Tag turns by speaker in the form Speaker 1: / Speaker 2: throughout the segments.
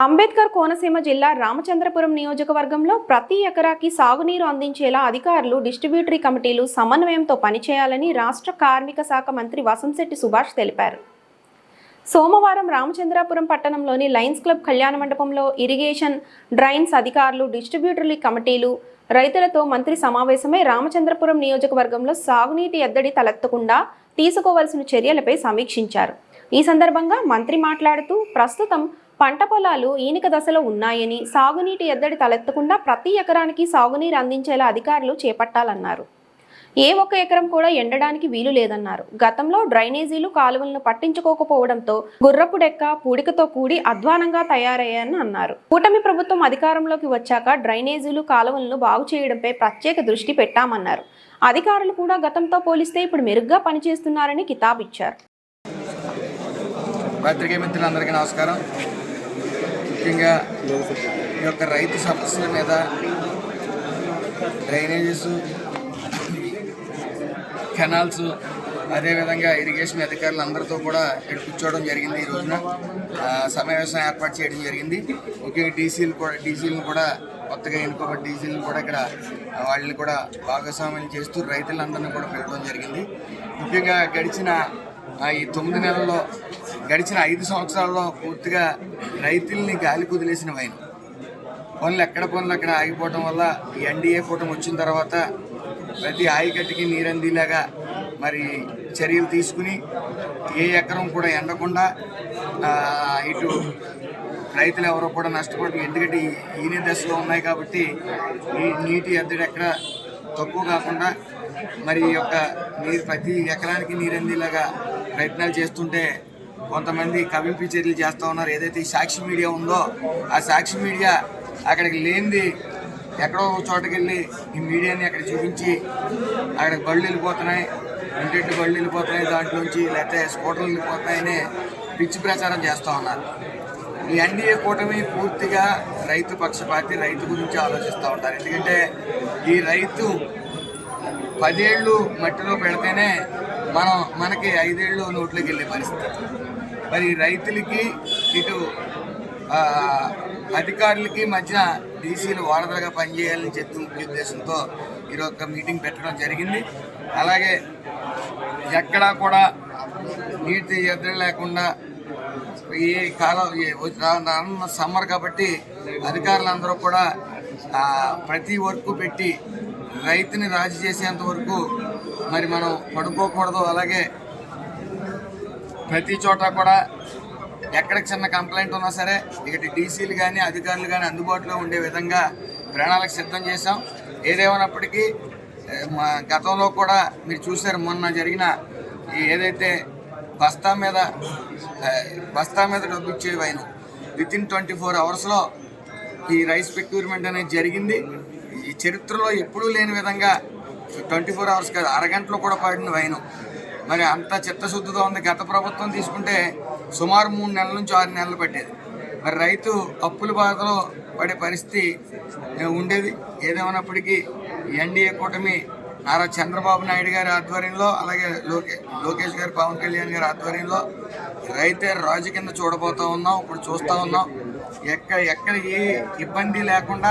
Speaker 1: అంబేద్కర్ కోనసీమ జిల్లా రామచంద్రపురం నియోజకవర్గంలో ప్రతి ఎకరాకి సాగునీరు అందించేలా అధికారులు డిస్ట్రిబ్యూటరీ కమిటీలు సమన్వయంతో పనిచేయాలని రాష్ట్ర కార్మిక శాఖ మంత్రి వసంశెట్టి సుభాష్ తెలిపారు. సోమవారం రామచంద్రాపురం పట్టణంలోని లయన్స్ క్లబ్ కళ్యాణ మండపంలో ఇరిగేషన్ డ్రైన్స్ అధికారులు డిస్ట్రిబ్యూటరీ కమిటీలు రైతులతో మంత్రి సమావేశమై రామచంద్రపురం నియోజకవర్గంలో సాగునీటి ఎద్దడి తలెత్తకుండా తీసుకోవాల్సిన చర్యలపై సమీక్షించారు. ఈ సందర్భంగా మంత్రి మాట్లాడుతూ ప్రస్తుతం పంట పొలాలు ఈనిక దశలో ఉన్నాయని సాగునీటి ఎద్దడి తలెత్తకుండా ప్రతి ఎకరానికి సాగునీరు అందించేలా అధికారులు చేపట్టాలన్నారు. ఏ ఒక్క ఎకరం కూడా ఎండడానికి వీలు లేదన్నారు. గతంలో డ్రైనేజీలు కాలువలను పట్టించుకోకపోవడంతో గుర్రపు డెక్క పూడికతో కూడి అధ్వానంగా తయారయ్యాయని అన్నారు. కూటమి ప్రభుత్వం అధికారంలోకి వచ్చాక డ్రైనేజీలు కాలువలను బాగు చేయడంపై ప్రత్యేక దృష్టి పెట్టామన్నారు. అధికారులు కూడా గతంతో పోలిస్తే ఇప్పుడు మెరుగ్గా పనిచేస్తున్నారని కితాబిచ్చారు.
Speaker 2: పత్రికా మిత్రులందరికీ నమస్కారం. ముఖ్యంగా ఈ యొక్క రైతు సమస్యల మీద డ్రైనేజెస్ కెనాల్స్ అదేవిధంగా ఇరిగేషన్ అధికారులు అందరితో కూడా ఇక్కడ కూర్చోవడం జరిగింది ఈ రోజున. సమావేశం ఏర్పాటు చేయడం జరిగింది. ముఖ్యంగా డీసీలు కూడా డీసీలను కూడా కొత్తగా ఎన్నుకోబడి డీసీలను కూడా ఇక్కడ వాళ్ళని కూడా భాగస్వామ్యం చేస్తూ రైతులందరినీ కూడా పిలవడం జరిగింది. ముఖ్యంగా గడిచిన ఈ తొమ్మిది నెలల్లో గడిచిన ఐదు సంవత్సరాల్లో పూర్తిగా రైతుల్ని గాలి కుదిలేసిన వైన్. పనులు ఎక్కడ పనులు అక్కడ ఆగిపోవటం వల్ల ఈ ఎన్డీఏ కూటమి వచ్చిన తర్వాత ప్రతి ఆయకట్టుకి నీరందిలాగా మరి చర్యలు తీసుకుని ఏ ఎకరం కూడా ఎండకుండా ఇటు రైతులు ఎవరో కూడా నష్టపోవడం ఎందుకంటే ఈనే దశలో ఉన్నాయి కాబట్టి నీటి ఎద్దడి ఎక్కడ తక్కువ కాకుండా మరి ఈ యొక్క నీరు ప్రతి ఎకరానికి నీరందిలాగా ప్రయత్నాలు చేస్తుంటే కొంతమంది కవింపి చర్యలు చేస్తూ ఉన్నారు. ఏదైతే ఈ సాక్షి మీడియా ఉందో ఆ సాక్షి మీడియా అక్కడికి లేనిది ఎక్కడో ఒక చోటకి వెళ్ళి ఈ మీడియాని అక్కడ చూపించి అక్కడికి బళ్ళు వెళ్ళిపోతున్నాయి. ఇంటింటి బళ్ళు వెళ్ళిపోతున్నాయి. దాంట్లోంచి లేకపోతే స్కూటర్లు వెళ్ళిపోతున్నాయని పిచ్చి ప్రచారం చేస్తూ ఉన్నారు. ఈ ఎన్డీఏ కూటమి పూర్తిగా రైతు పక్షపాతి రైతు గురించి ఆలోచిస్తూ ఉంటారు. ఎందుకంటే ఈ రైతు పదేళ్ళు మట్టిలో పెడితేనే మనం మనకి ఐదేళ్ళు నోట్లోకి వెళ్ళే పరిస్థితి. మరి రైతులకి ఇటు అధికారులకి మధ్య డీసీలు వారధలుగా పనిచేయాలని చెప్పి ముఖ్య ఉద్దేశంతో ఈరోజు ఒక మీటింగ్ పెట్టడం జరిగింది. అలాగే ఎక్కడా కూడా నీటి ఎద్దడి లేకుండా ఏ కాలం రానున్న సమ్మర్ కాబట్టి అధికారులందరూ కూడా ప్రతి వర్క్ పెట్టి రైతుని రాజీ చేసేంత వరకు మరి మనం పడుకోకూడదు. అలాగే ప్రతి చోట కూడా ఎక్కడ చిన్న కంప్లైంట్ ఉన్నా సరే ఇకటి డీసీలు కానీ అధికారులు కానీ అందుబాటులో ఉండే విధంగా ప్రయాణాలకు సిద్ధం చేశాం. ఏదేమైనప్పటికీ మా గతంలో కూడా మీరు చూశారు మొన్న జరిగిన ఏదైతే బస్తా మీద బస్తా మీద డబ్బు ఇచ్చే వైను విత్ ఇన్ ట్వంటీ ఫోర్ అవర్స్లో ఈ రైస్ ప్రొక్యూర్మెంట్ అనేది జరిగింది. చరిత్రలో ఎప్పుడూ లేని విధంగా ట్వంటీ ఫోర్ అవర్స్ కాదు అరగంటలో కూడా పడిన వైను. మరి అంత చిత్తశుద్ధితో ఉంది. గత ప్రభుత్వం తీసుకుంటే సుమారు మూడు నెలల నుంచి ఆరు నెలలు పట్టేది. మరి రైతు అప్పుల బాధలో పడే పరిస్థితి ఉండేది. ఏదేమైనప్పటికీ ఎన్డీఏ కూటమి నారా చంద్రబాబు నాయుడు గారి ఆధ్వర్యంలో అలాగే లోకే లోకేష్ గారు పవన్ కళ్యాణ్ గారి ఆధ్వర్యంలో రైతే రాజు కింద చూడబోతా ఉన్నాం. ఇప్పుడు చూస్తూ ఉన్నాం. ఎక్కడ ఎక్కడ ఏ ఇబ్బంది లేకుండా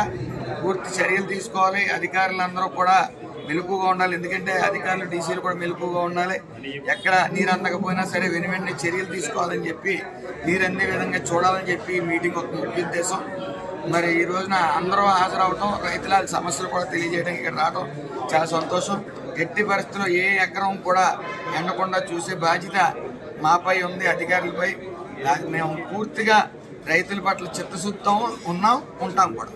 Speaker 2: పూర్తి చర్యలు తీసుకోవాలి. అధికారులందరూ కూడా మెలుపుగా ఉండాలి. ఎందుకంటే అధికారులు డీసీలు కూడా మెలుపుగా ఉండాలి. ఎక్కడ నీరు అందకపోయినా సరే వెను వెంటనే చర్యలు తీసుకోవాలని చెప్పి నీరు అందే విధంగా చూడాలని చెప్పి మీటింగ్ ఒక ముఖ్య ఉద్దేశం. మరి ఈ రోజున అందరూ హాజరవటం రైతుల సమస్యలు కూడా తెలియజేయడానికి ఇక్కడ రావడం చాలా సంతోషం. ఎట్టి పరిస్థితుల్లో ఏ ఎకరం కూడా ఎండకుండా చూసే బాధ్యత మాపై ఉంది అధికారులపై. మేము పూర్తిగా రైతుల పట్ల చిత్తశుద్ధం ఉన్నాం ఉంటాం కూడా.